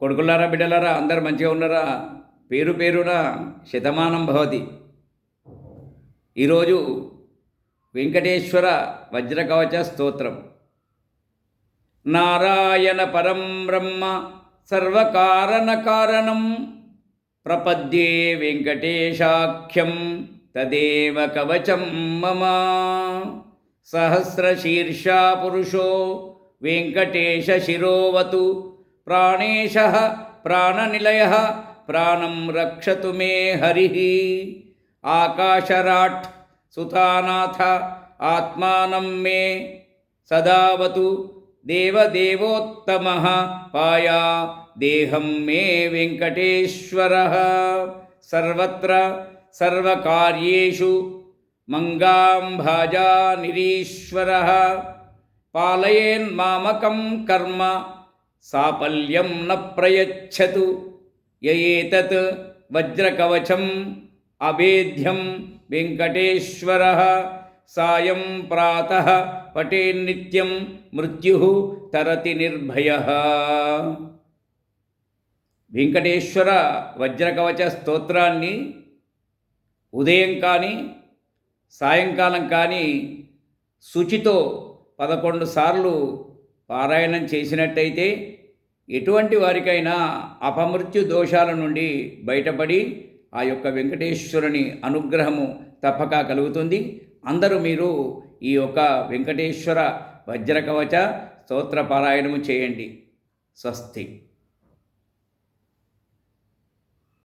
కొడుకులారా బిడ్డలారా అందరు మంచిగా ఉన్నారా? పేరు పేరున శతమానం భవతి. ఈరోజు వెంకటేశ్వర వజ్రకవచ స్తోత్రం. నారాయణ పరం బ్రహ్మ సర్వకారణ కారణం ప్రపద్యే వెంకటేశాఖ్యం తదేవ కవచం మమ. సహస్రశీర్షా పురుషో వెంకటేశ శిరోవతు प्राणेशः, प्राणनिलयः, प्राणं रक्षतु मे हरिः। आकाशराट्, सुतानाथ, आत्मानं मे सदावतु। देवदेवोत्तमः पाया, देहं मे वेङ्कटेश्वरः। सर्वत्र सर्वकार्येषु मङ्गाम्भाजानिरीश्वरः पालयेन्मामकं कर्म సాపల్యం న ప్రయచ్చతు. ఏతత్ వజ్రకవచం అభేద్యం వెంకటేశ్వర. సాయం ప్రాత పటే నిత్యం మృత్యు తరతి నిర్భయ. వెంకటేశ్వర వజ్రకవచ స్తోత్రాన్ని ఉదయం కానీ సాయంకాలం కానీ శుచితో పదకొండు సార్లు పారాయణం చేసినట్టయితే ఎటువంటి వారికైనా అపమృత్యు దోషాల నుండి బయటపడి ఆ యొక్క వెంకటేశ్వరుని అనుగ్రహము తప్పక కలుగుతుంది. అందరూ మీరు ఈ యొక్క వెంకటేశ్వర వజ్రకవచ స్తోత్ర పారాయణము చేయండి. స్వస్తి.